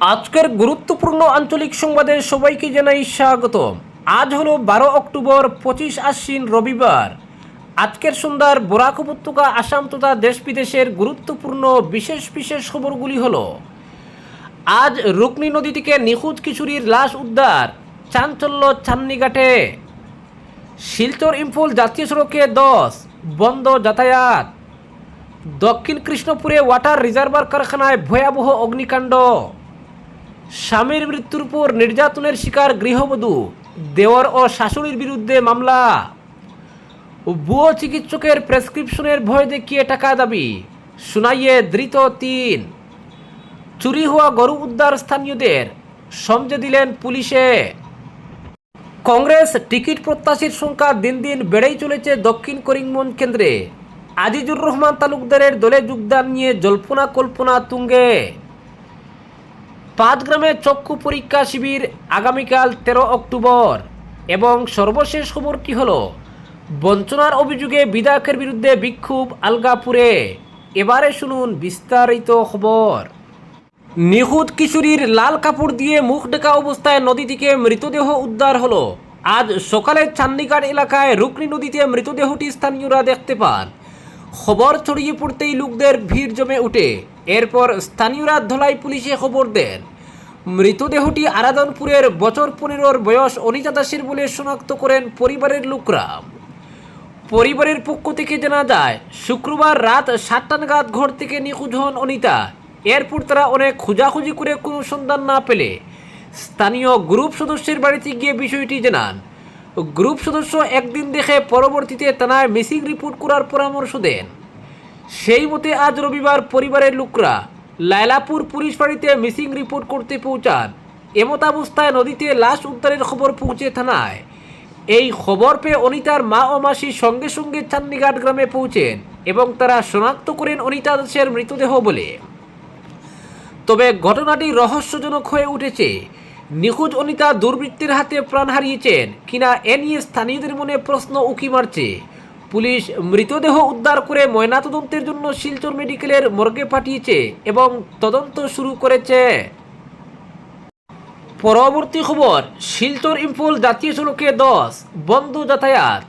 আজকের গুরুত্বপূর্ণ আঞ্চলিক সংবাদে সবাইকে জানাই স্বাগত আজ হলো বারো অক্টোবর, পঁচিশ আশ্বিন রবিবার। আজকের সন্ধ্যার বরাক উপত্যকা, আসাম তথা দেশ বিদেশের গুরুত্বপূর্ণ বিশেষ বিশেষ খবরগুলি হলো, আজ রুকনি নদী থেকে নিখোঁজ কিশোরীর লাশ উদ্ধার, চাঞ্চল্য চান্নিঘাটে শিলচর ইম্ফল জাতীয় সড়কে দশ বন্ধ যাতায়াত। দক্ষিণ কৃষ্ণপুরে ওয়াটার রিজার্ভার কারখানায় ভয়াবহ অগ্নিকাণ্ড। স্বামীর মৃত্যুর পর নির্যাতনের শিকার গৃহবধূ, দেওয়ার ও শাশুড়ির বিরুদ্ধে মামলা। ভুয়ো চিকিৎসকের প্রেসক্রিপশনের ভয় দেখিয়ে টাকা দাবি, শুনাইয়ে ধৃত তিন। চুরি হওয়া গরু উদ্ধার স্থানীয়দের সমঝে দিলেন পুলিশে। কংগ্রেস টিকিট প্রত্যাশীর সংখ্যা দিন দিন বেড়েই চলেছে দক্ষিণ করিমগঞ্জ কেন্দ্রে। আজিজুর রহমান তালুকদারের দলে যোগদান নিয়ে জল্পনা কল্পনা তুঙ্গে। পাঁচ গ্রামে চক্ষু পরীক্ষা শিবির আগামীকাল তেরো অক্টোবর এবং সর্বশেষ খবরটি হল, বঞ্চনার অভিযোগে বিধায়কের বিরুদ্ধে বিক্ষোভ আলগাপুরে। এবারে শুনুন বিস্তারিত খবর। নিখুঁত কিশোরীর লাল কাপড় দিয়ে মুখ ঢেকা অবস্থায় নদী থেকে মৃতদেহ উদ্ধার হলো। আজ সকালে চান্দিঘাট এলাকায় রুকনি নদীতে মৃতদেহটি স্থানীয়রা দেখতে পান। খবর ছড়িয়ে পড়তেই লোকদের ভিড় জমে উঠে। এরপর স্থানীয়রা ধলাই পুলিশে খবর দেন। মৃতদেহটি আরাদনপুরের বছর পনেরোর বয়স অনিতা দাসের বলে শনাক্ত করেন পরিবারের লোকরা। পরিবারের পক্ষ থেকে জানা যায়, শুক্রবার রাত সাতটা নাগাদ ঘর থেকে নিখোঁজ হন অনিতা। এরপর তারা অনেক খোঁজাখুঁজি করে কোনো সন্ধান না পেলে। স্থানীয় গ্রুপ সদস্যের বাড়িতে গিয়ে বিষয়টি জানান। গ্রুপ সদস্য একদিন দেখে পরবর্তীতে থানায় মিসিং রিপোর্ট করার পরামর্শ দেন। সেই মতে আজ রবিবার পরিবারের লোকরা লায়লাপুর পুলিশ বাড়িতে মিসিং রিপোর্ট করতে পৌঁছান। এমতাবস্থায় নদীতে লাশ উদ্ধারের খবর পৌঁছে থানায়। এই খবর পেয়ে অনিতার মা ও মাসি সঙ্গে সঙ্গে চান্দিঘাট গ্রামে পৌঁছেন এবং তারা শনাক্ত করেন অনিতা দাসের মৃতদেহ বলে। তবে ঘটনাটি রহস্যজনক হয়ে উঠেছে। নিখোঁজ অনিতা দুর্বৃত্তের হাতে প্রাণ হারিয়েছেন। কিনা এ নিয়ে স্থানীয়দের মনে প্রশ্ন উকি মারছে। পুলিশ মৃতদেহ উদ্ধার করে ময়নাতদন্তের জন্য শিলচর মেডিকেলের মর্গে পাঠিয়েছে এবং তদন্ত শুরু করেছে। পরবর্তী খবর, শিলচর ইম্ফল জাতীয় সড়কে দশ, বন্ধ যাতায়াত।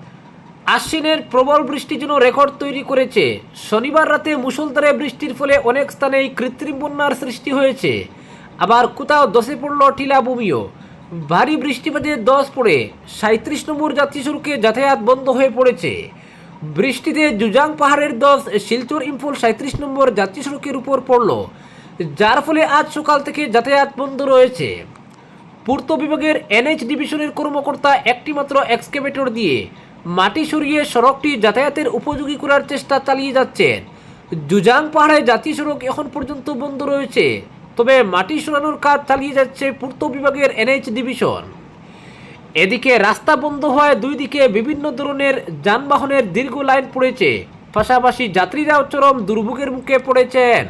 আশ্বিনের প্রবল বৃষ্টি যেন রেকর্ড তৈরি করেছে। শনিবার রাতে মুষলধারে বৃষ্টির ফলে অনেক স্থানেই কৃত্রিম বন্যার সৃষ্টি হয়েছে। আবার কোথাও দশে পড়ল টিলা ভূমিও। ভারী বৃষ্টিপাতে দশ পড়ে সাঁত্রিশ নম্বর যাত্রী সড়কে যাতায়াত বন্ধ হয়ে পড়েছে। বৃষ্টিতে জুজাং পাহাড়ের দশ, শিলচর ইম্ফল সাঁত্রিশ নম্বর জাতীয় সড়কের উপর পড়ল। যার ফলে আজ সকাল থেকে যাতায়াত বন্ধ রয়েছে। পূর্ত বিভাগের এনএইচ ডিভিশনের কর্মকর্তা একটি মাত্র এক্সকেভেটর দিয়ে মাটি সরিয়ে সড়কটি যাতায়াতের উপযোগী করার চেষ্টা চালিয়ে যাচ্ছেন। জুজাং পাহাড়ে জাতীয় সড়ক এখন পর্যন্ত বন্ধ রয়েছে। তবে মাটি সরানোর কাজ চালিয়ে যাচ্ছে পূর্ত বিভাগের এনএইচ ডিভিশন এদিকে রাস্তা বন্ধ হওয়ায় দুই দিকে বিভিন্ন ধরনের যানবাহনের দীর্ঘ লাইন পড়েছে। পাশাপাশি যাত্রীরাও চরম দুর্ভোগের মুখে পড়েছেন।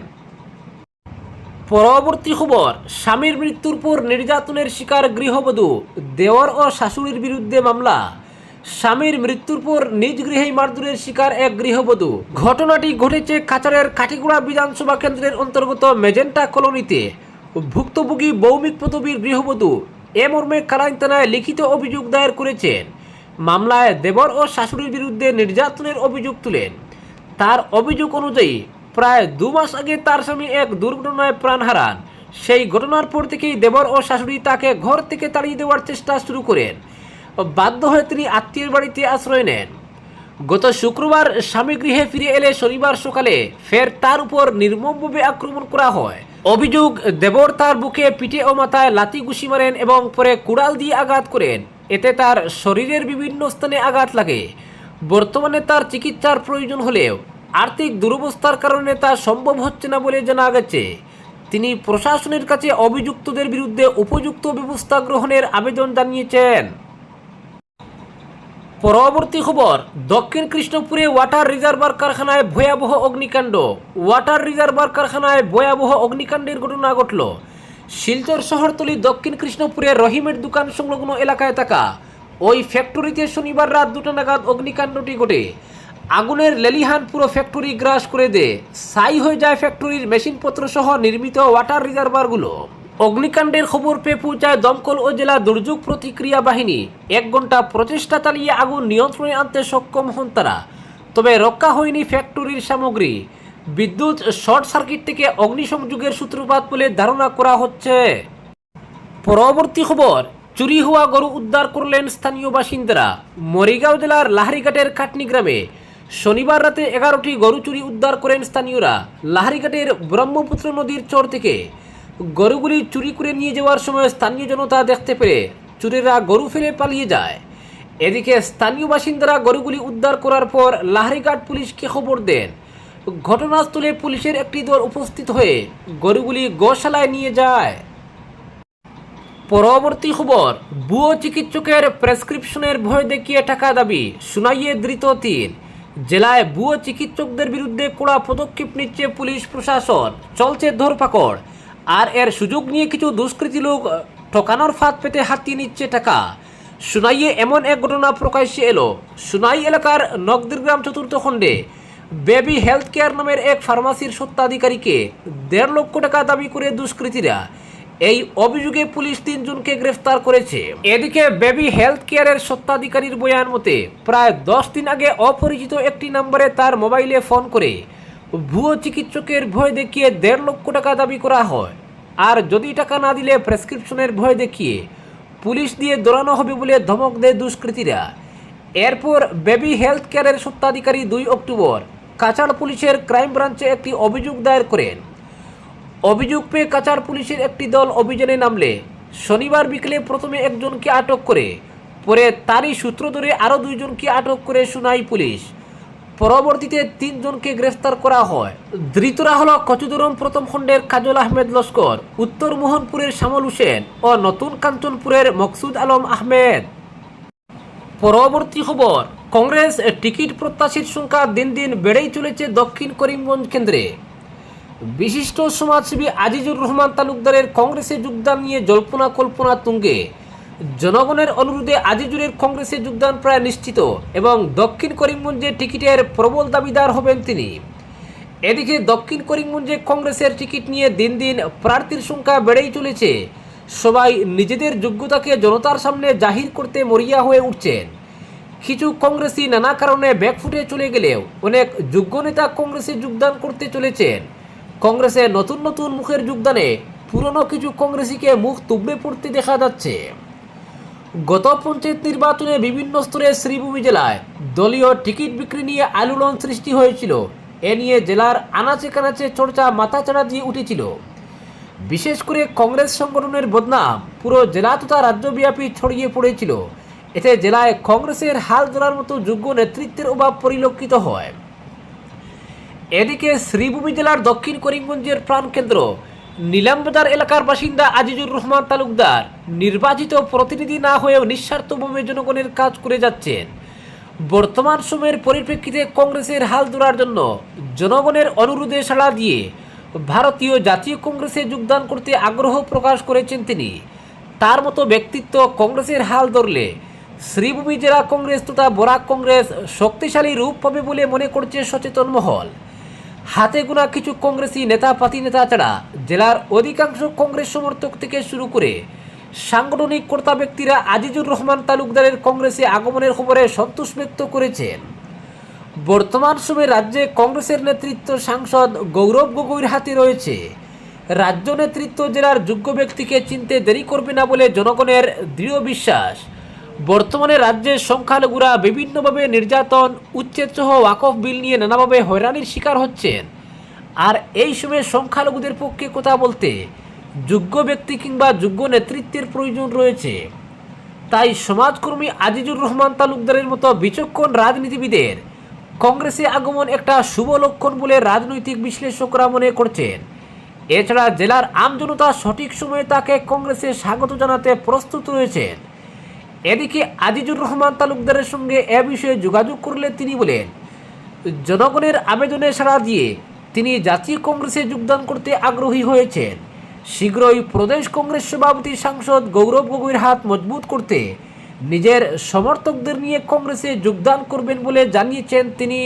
পরবর্তী খবর, স্বামীর মৃত্যুর পর নির্যাতনের শিকার গৃহবধূ, দেওয়ার ও শাশুড়ির বিরুদ্ধে মামলা। স্বামীর মৃত্যুর পর নিজ গৃহেই মারধরের শিকার এক গৃহবধূ। ঘটনাটি ঘটেছে কাছাড়ের কাটিগুড়া বিধানসভা কেন্দ্রের অন্তর্গত মেজেন্টা কলোনিতে। ভুক্তভোগী ভৌমিক পদবীর গৃহবধূ এ মর্মে কালাইন থানায় লিখিত অভিযোগ দায়ের করেছেন। মামলায় দেবর ও শাশুড়ির বিরুদ্ধে নির্যাতনের অভিযোগ তুলেন। তার অভিযোগ অনুযায়ী প্রায় দু মাস আগে তার স্বামী এক দুর্ঘটনায় প্রাণ হারান। সেই ঘটনার পর থেকেই দেবর ও শাশুড়ি তাকে ঘর থেকে তাড়িয়ে দেওয়ার চেষ্টা শুরু করেন। বাধ্য হয়ে তিনি আত্মীয়ের বাড়িতে আশ্রয় নেন। গত শুক্রবার স্বামী গৃহে ফিরে এলে শনিবার সকালে ফের তার উপর নির্মমভাবে আক্রমণ করা হয়। অভিযোগ, দেবর তার বুকে পিঠে ও মাথায় লাতি ঘুষি মারেন এবং পরে কুড়াল দিয়ে আঘাত করেন। এতে তার শরীরের বিভিন্ন স্থানে আঘাত লাগে। বর্তমানে তার চিকিৎসার প্রয়োজন হলেও আর্থিক দুরবস্থার কারণে তা সম্ভব হচ্ছে না বলে জানা গেছে। তিনি প্রশাসনের কাছে অভিযুক্তদের বিরুদ্ধে উপযুক্ত ব্যবস্থা গ্রহণের আবেদন জানিয়েছেন। পরবর্তী খবর, দক্ষিণ কৃষ্ণপুরে ওয়াটার রিজার্ভার কারখানায় ভয়াবহ অগ্নিকাণ্ড। ওয়াটার রিজার্ভার কারখানায় ভয়াবহ অগ্নিকাণ্ডের ঘটনা ঘটল। শিলচর শহরতলি দক্ষিণ কৃষ্ণপুরে রহিমের দোকান সংলগ্ন এলাকায় থাকা। ওই ফ্যাক্টরিতে শনিবার রাত দুটো নাগাদ অগ্নিকাণ্ডটি ঘটে। আগুনের লেলিহান পুরো ফ্যাক্টরি গ্রাস করে দেয়। সাই হয়ে যায় ফ্যাক্টরির মেশিনপত্র সহ নির্মিত ওয়াটার রিজার্ভারগুলো। অগ্নিকাণ্ডের খবর পেয়ে পৌঁছায় দমকল ও জেলা দুর্যোগ প্রতিক্রিয়া বাহিনী। এক ঘণ্টা প্রচেষ্টা চালিয়ে আগুন নিয়ন্ত্রণে আনতে সক্ষম হন তারা। তবে রক্ষা হয়নি ফ্যাক্টরির সামগ্রী। বিদ্যুৎ শর্ট সার্কিট থেকে অগ্নিসংযোগের সূত্রপাত বলে ধারণা করা হচ্ছে। পরবর্তী খবর, চুরি হওয়া গরু উদ্ধার করলেন স্থানীয় বাসিন্দারা। মরিগাঁও জেলার লাহারিঘাটের কাটনি গ্রামে শনিবার রাতে এগারোটি গরু চুরি উদ্ধার করেন স্থানীয়রা। লাহারিঘাটের ব্রহ্মপুত্র নদীর চর থেকে গরুগুলি চুরি করে নিয়ে যাওয়ার সময় স্থানীয় জনতা দেখতে পেরে চুরেরা গরু ফেলে পালিয়ে যায়। এদিকে স্থানীয় বাসিন্দারা গরুগুলি উদ্ধার করার পর লাহারিঘাট পুলিশকে খবর দেন। ঘটনাস্থলে পুলিশের একটি দল উপস্থিত হয়ে গরুগুলি গোশালায় নিয়ে যায়। পরবর্তী খবর, ভুয়ো চিকিৎসকের প্রেসক্রিপশনের ভয় দেখিয়ে টাকা দাবি শুনাইয়ে ধৃত তিন। জেলায় ভুয়ো চিকিৎসকদের বিরুদ্ধে কড়া পদক্ষেপ নিচ্ছে পুলিশ প্রশাসন, চলছে ধরপাকড়। আর এর সুযোগ নিয়ে কিছু দুষ্কৃতী লোক ঠকানোর ফাঁদ পেতে হাতিয়ে নিচ্ছে টাকা। সুনাইয়ে এমন এক ঘটনা প্রকাশ্যে এলো। সুনাই এলাকার নগদিরগ্রাম চতুর্থ খণ্ডে বেবি হেলথ কেয়ার নামের এক ফার্মাসির সত্ত্বাধিকারীকে দেড় লক্ষ টাকা দাবি করে দুষ্কৃতীরা এই অভিযোগে পুলিশ তিনজনকে গ্রেফতার করেছে। এদিকে বেবি হেলথ কেয়ারের সত্ত্বাধিকারীর বয়ান মতে, প্রায় দশ দিন আগে অপরিচিত একটি নম্বরে তার মোবাইলে ফোন করে ভুয়ো চিকিৎসকের ভয় দেখিয়ে দেড় লক্ষ টাকা দাবি করা হয়। আর যদি টাকা না দিলে প্রেসক্রিপশনের ভয় দেখিয়ে পুলিশ দিয়ে দৌড়ানো হবে বলে ধমক দেয় দুষ্কৃতীরা। এরপর বেবি হেলথ কেয়ারের সত্ত্বাধিকারী দুই অক্টোবর কাছাড় পুলিশের ক্রাইম ব্রাঞ্চে একটি অভিযোগ দায়ের করেন। অভিযোগ পেয়ে কাছাড় পুলিশের একটি দল অভিযানে নামলে শনিবার বিকেলে প্রথমে একজনকে আটক করে, পরে তারই সূত্র ধরে আরও দুইজনকে আটক করে শুনাই পুলিশ। পরবর্তীতে তিনজনকে গ্রেফতার করা হয়। ধৃতরা হল কচুদরম প্রথম খণ্ডের কাজল আহমেদ লস্কর, উত্তর মোহনপুরের শ্যামল হোসেন ও নতুন কাঞ্চনপুরের মকসুদ আলম আহমেদ। পরবর্তী খবর, কংগ্রেস টিকিট প্রত্যাশীর সংখ্যা দিন দিন বেড়েই চলেছে দক্ষিণ করিমগঞ্জ কেন্দ্রে। বিশিষ্ট সমাজসেবী আজিজুর রহমান তালুকদারের কংগ্রেসে যোগদান নিয়ে জল্পনা কল্পনা তুঙ্গে। জনগণের অনুরোধে আজিজুরের কংগ্রেসে যোগদান প্রায় নিশ্চিত এবং দক্ষিণ করিমগঞ্জে টিকিটের প্রবল দাবিদার হবেন তিনি। এদিকে দক্ষিণ করিমগঞ্জে কংগ্রেসের টিকিট নিয়ে দিন দিন প্রার্থীর সংখ্যা বেড়েই চলেছে। সবাই নিজেদের যোগ্যতাকে জনতার সামনে জাহির করতে মরিয়া হয়ে উঠছেন। কিছু কংগ্রেসি নানা কারণে ব্যাকফুটে চলে গেলেও অনেক যোগ্য নেতা কংগ্রেসে যোগদান করতে চলেছেন। কংগ্রেসে নতুন নতুন মুখের যোগদানে পুরনো কিছু কংগ্রেসিকে মুখ তুবড়ে পড়তে দেখা যাচ্ছে। গত পঞ্চায়েত নির্বাচনে বিভিন্ন স্তরে শ্রীভূমি জেলায় দলীয় টিকিট বিক্রি নিয়ে আলোড়ন সৃষ্টি হয়েছিল। এ নিয়ে জেলার আনাচে কানাচে চর্চা মাথাচাড়া দিয়ে উঠেছিল। বিশেষ করে কংগ্রেস সংগঠনের বদনাম পুরো জেলা তথা রাজ্যব্যাপী ছড়িয়ে পড়েছিল। এতে জেলায় কংগ্রেসের হাল ধরার মতো যোগ্য নেতৃত্বের অভাব পরিলক্ষিত হয়। এদিকে শ্রীভূমি জেলার দক্ষিণ করিমগঞ্জের প্রাণকেন্দ্র নিলামবাজার এলাকার বাসিন্দা আজিজুর রহমান তালুকদার নির্বাচিত প্রতিনিধি না হয়েও নিঃস্বার্থভাবে জনগণের কাজ করে যাচ্ছেন। বর্তমান সময়ের পরিপ্রেক্ষিতে কংগ্রেসের হাল ধরার জন্য জনগণের অনুরোধে সাড়া দিয়ে ভারতীয় জাতীয় কংগ্রেসে যোগদান করতে আগ্রহ প্রকাশ করেছেন তিনি। তার মতো ব্যক্তিত্ব কংগ্রেসের হাল ধরলে শ্রীভূমি জেলা কংগ্রেস তথা বরাক কংগ্রেস শক্তিশালী রূপ পাবে বলে মনে করছে সচেতন মহল। হাতে গোনা কিছু কংগ্রেসি নেতা, পাতি নেতা ছাড়া জেলার অধিকাংশ কংগ্রেস সমর্থক থেকে শুরু করে সাংগঠনিক কর্তা ব্যক্তিরা আজিজুর রহমান তালুকদারের কংগ্রেসে আগমনের খবরে সন্তোষ ব্যক্ত করেছেন। বর্তমান সময়ে রাজ্যে কংগ্রেসের নেতৃত্ব সাংসদ গৌরব গগৈর হাতে রয়েছে। রাজ্য নেতৃত্ব জেলার যোগ্য ব্যক্তিকে চিনতে দেরি করবে না বলে জনগণের দৃঢ় বিশ্বাস। বর্তমানে রাজ্যের সংখ্যালঘুরা বিভিন্নভাবে নির্যাতন উচ্ছেদ সহ ওয়াকফ বিল নিয়ে নানাভাবে হয়রানির শিকার হচ্ছেন। আর এই সময়ে সংখ্যালঘুদের পক্ষে কথা বলতে যোগ্য ব্যক্তি কিংবা যোগ্য নেতৃত্বের প্রয়োজন রয়েছে। তাই সমাজকর্মী আজিজুর রহমান তালুকদারের মতো বিচক্ষণ রাজনীতিবিদের কংগ্রেসে আগমন একটা শুভ লক্ষণ বলে রাজনৈতিক বিশ্লেষকরা মনে করছেন। এছাড়া জেলার আমজনতা সঠিক সময়ে তাকে কংগ্রেসে স্বাগত জানাতে প্রস্তুত রয়েছেন। এদিকে আজিজুর রহমান তালুকদারের সঙ্গে এ বিষয়ে যোগাযোগ করলে তিনি বলেন, জনগণের আবেদনে সাড়া দিয়ে তিনি জাতীয় কংগ্রেসে যোগদান করতে আগ্রহী হয়েছেন। শীঘ্রই প্রদেশ কংগ্রেস সভাপতি সাংসদ গৌরব গগৈর হাত মজবুত করতে নিজের সমর্থকদের নিয়ে কংগ্রেসে যোগদান করবেন বলে জানিয়েছেন তিনি।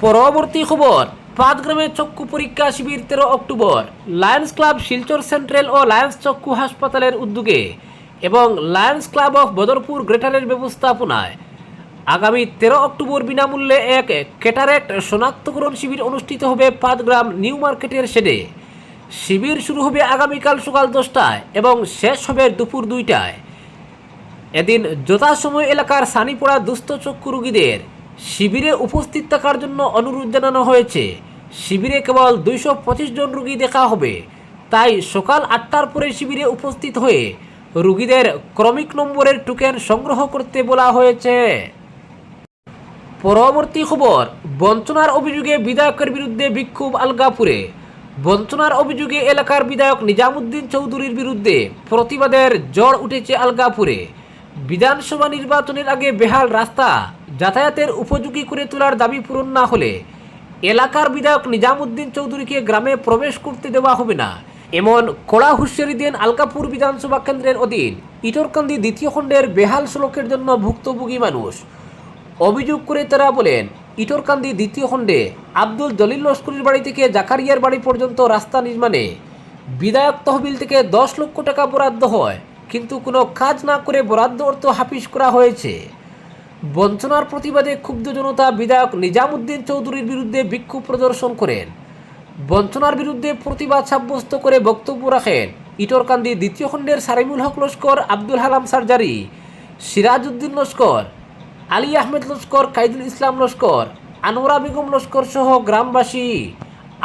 পরবর্তী খবর, পাঁচগ্রামে চক্ষু পরীক্ষা শিবির তেরো October. Lions Club Silchar Central ও লায়ন্স চক্ষু হাসপাতালের উদ্যোগে এবং লায়ন্স ক্লাব অফ বদরপুর গ্রেটারের ব্যবস্থাপনায় আগামী তেরো অক্টোবর বিনামূল্যে এক ক্যাটারেক্ট শনাক্তকরণ শিবির অনুষ্ঠিত হবে পাঁচগ্রাম নিউ মার্কেটের শেডে। শিবির শুরু হবে আগামীকাল সকাল দশটায় এবং শেষ হবে দুপুর দুইটায়। এদিন যথাসময় এলাকার সানিপড়া দুস্থ চক্ষু রোগীদের শিবিরে উপস্থিত থাকার জন্য অনুরোধ জানানো হয়েছে। শিবিরে কেবল দুইশো পঁচিশ জন রোগী দেখা হবে। তাই সকাল আটটার পরে শিবিরে উপস্থিত হয়ে রোগীদের ক্রমিক নম্বরের টোকেন সংগ্রহ করতে বলা হয়েছে। পরবর্তী খবর, বঞ্চনার অভিযোগে বিধায়কের বিরুদ্ধে বিক্ষোভ আলগাপুরে। বঞ্চনার অভিযোগে এলাকার বিধায়ক নিজামুদ্দিন চৌধুরীর বিরুদ্ধে প্রতিবাদের জ্বর উঠেছে আলগাপুরে। বিধানসভা নির্বাচনের আগে বেহাল রাস্তা যাতায়াতের উপযোগী করে তোলার দাবি পূরণ না হলে এলাকার বিধায়ক নিজামুদ্দিন চৌধুরীকে গ্রামে প্রবেশ করতে দেওয়া হবে না। এমন কড়া হুঁশিয়ারি দেন আলকাপুর বিধানসভা কেন্দ্রের অধীন ইটরকান্দি দ্বিতীয় খণ্ডের বেহাল সড়কের জন্য ভুক্তভোগী মানুষ। অভিযোগ করে তারা বলেন, ইটরকান্দি দ্বিতীয় খণ্ডে আব্দুল জলিল লস্করির বাড়ি থেকে জাকারিয়ার বাড়ি পর্যন্ত রাস্তা নির্মাণে বিধায়ক তহবিল থেকে দশ লক্ষ টাকা বরাদ্দ হয়, কিন্তু কোনো কাজ না করে বরাদ্দ অর্থ হাফিস করা হয়েছে। বঞ্চনার প্রতিবাদে ক্ষুব্ধ জনতা বিধায়ক নিজামুদ্দিন চৌধুরীর বিরুদ্ধে বিক্ষোভ প্রদর্শন করেন। বঞ্চনার বিরুদ্ধে প্রতিবাদ সাব্যস্ত করে বক্তব্য রাখেন ইটরকান্দি দ্বিতীয় খণ্ডের সারিমুল হক লস্কর আব্দুল হালাম সার্জারি, সিরাজউদ্দিন লস্কর, আলী আহমেদ লস্কর, কাইদুল ইসলাম লস্কর, আনোয়ারা বেগম লস্কর সহ গ্রামবাসী।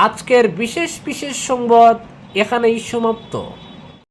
আজকের বিশেষ বিশেষ সংবাদ এখানেই সমাপ্ত।